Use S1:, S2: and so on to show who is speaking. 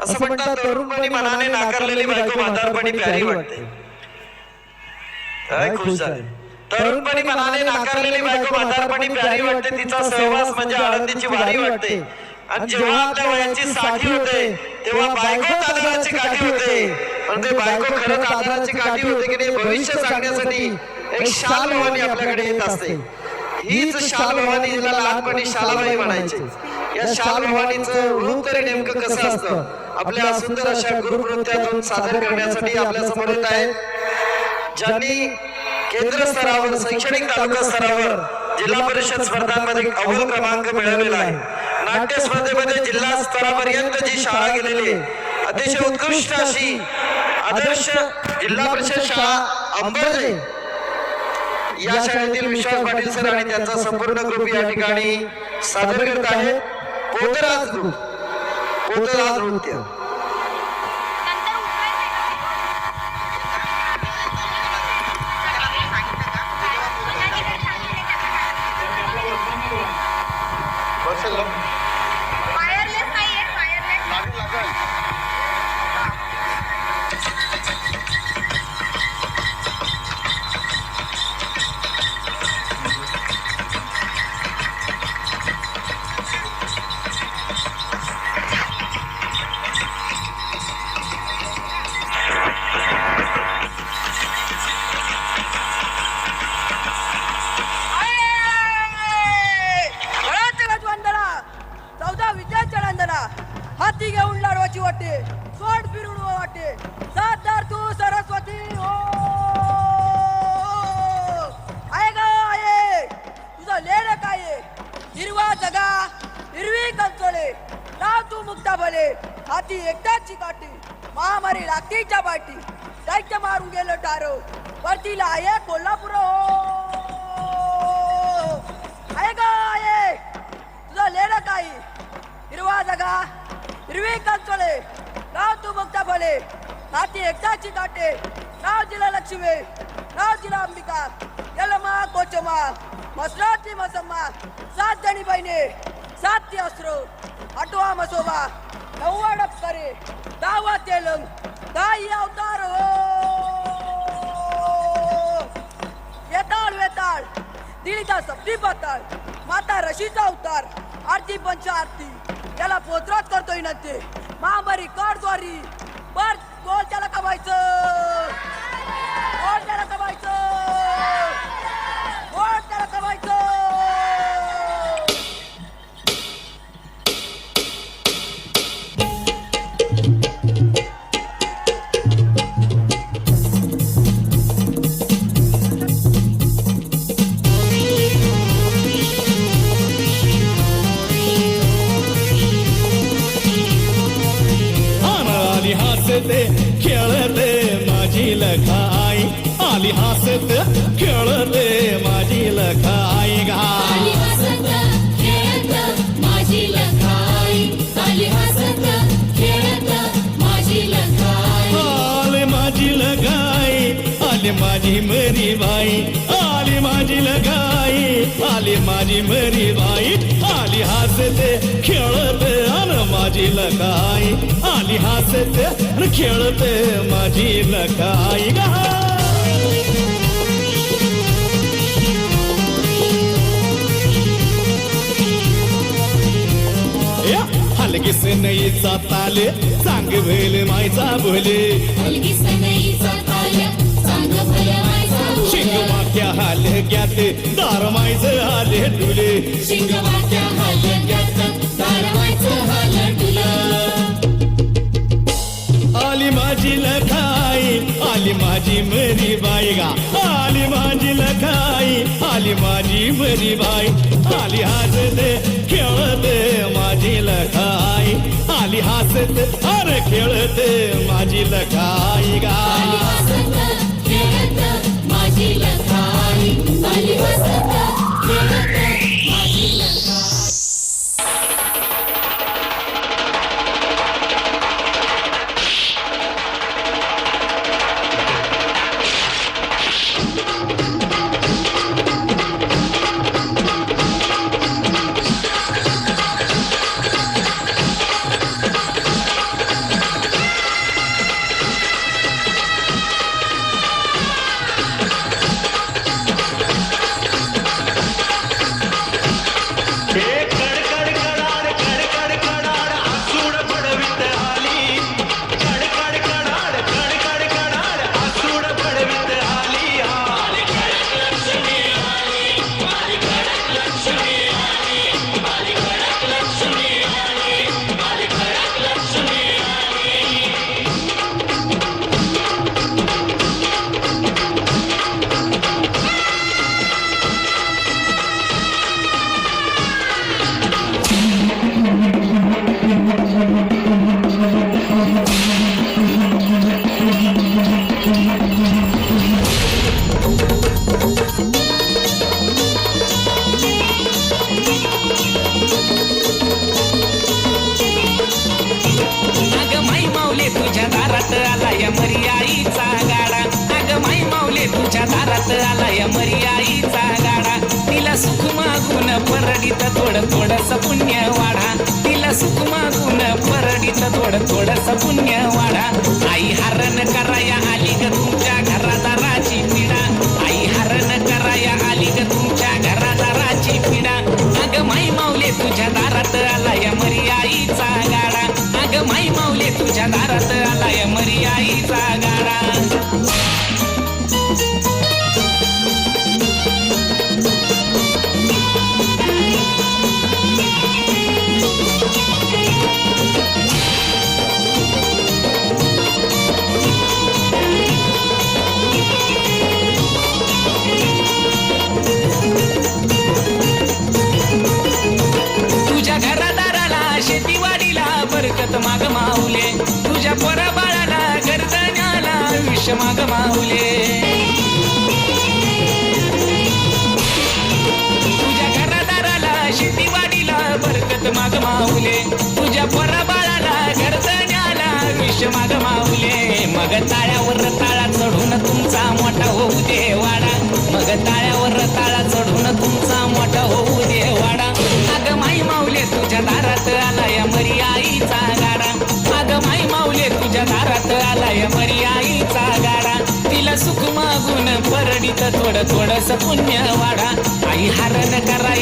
S1: असं म्हणतात तरुणपणी मनाने नाकारलेली बायको म्हातारपणी प्यारी वाटते. काय खुश झाले. तरुणपणी मनाने नाकारलेली बायको म्हातारपणी प्यारी वाटते. तिचा सहवास म्हणजे आनंदीची वारी वाटते. आणि जेव्हा आपल्या वयाची साठी होते तेव्हा बायको आधाराची काठी होते. पण ते बायको खरंच आधाराची काठी होते की नाही भविष्य सांगण्यासाठी एक शाल भवानी आपल्याकडे येत असते. हीच शाल भवानी हिला लहानपणी शालाबाई म्हणायचे. या शाल भवानीचं नेमकं कसं असतं? आपल्या सुंदर अशा गुरुकृत्यातून सादर करण्यासाठी आपल्यासमोर येत आहे ज्यांनी केंद्र स्तरावर शैक्षणिक तालुका स्तरावर जिल्हा परिषद स्पर्धांमध्ये अव्वल क्रमांक मिळवलेला आहे. नाट्य स्पर्धेमध्ये जिल्हा स्तरापर्यंत जी शाळा गेलेली आहे. अतिशय उत्कृष्ट अशी आदर्श जिल्हा परिषद शाळा अंबरले या शाळेतील विश्वास पाटील सर आणि त्यांचा संपूर्ण ग्रुप या ठिकाणी सादर करत आहे पोतराज नृत्य
S2: महामारी लागतीच्या पाठी. दैत्य मारून गेलं टारो. परतीला आहे कोल्हापूर. हो! आहे का? आहे. तुझं लेलं काही? हिरवा जगा. हिरवी कंचोळे. नाव तू बघता भले. हाती एकदाची काटे नाव दिला लक्ष्मी. नाव दिला अंबिका. यलमा कोचमा मसराती मसम्मा. सात जणी बहिणी. सात ती अस्रो आठवा मसोबा. अवडपरे दावा दहावा तेलंग दाई अवतार हो. वेताळ वेताळ. दिळीचा सप्ती पाताळ. माता रशीचा अवतार. आरती पंच आरती. त्याला पोचरात करतोय ना ते महामारी कारद्वारी बर कोण त्याला कमायचं.
S3: लखाई. आली हसते खेळते माझी लखाई. गाय
S4: आले माझी
S3: लगाई आली माझी मरी बाई आली माझी लगाई आली माझी मरी बाई आली हसते खेळते अन माझी लगाई आली हसते अन खेळते माझी लगाई. गाय या, हलगीस ताले सांग भेल मायचा भोले.
S4: हलगी सनईचा
S3: बरी बाई गा. आली माझी लखाई आली माझी बरी बाई. आली हसते खेळते माझी लखाई. आली हसते अरे खेळते माझी लखाई गा.
S5: परडीत थोड थोडस पुण्य वाढा. तिला सुख मागून परडीत थोड थोडस पुण्य वाढा. थोडं थोडस पुण्य वाढा. आई हरण करा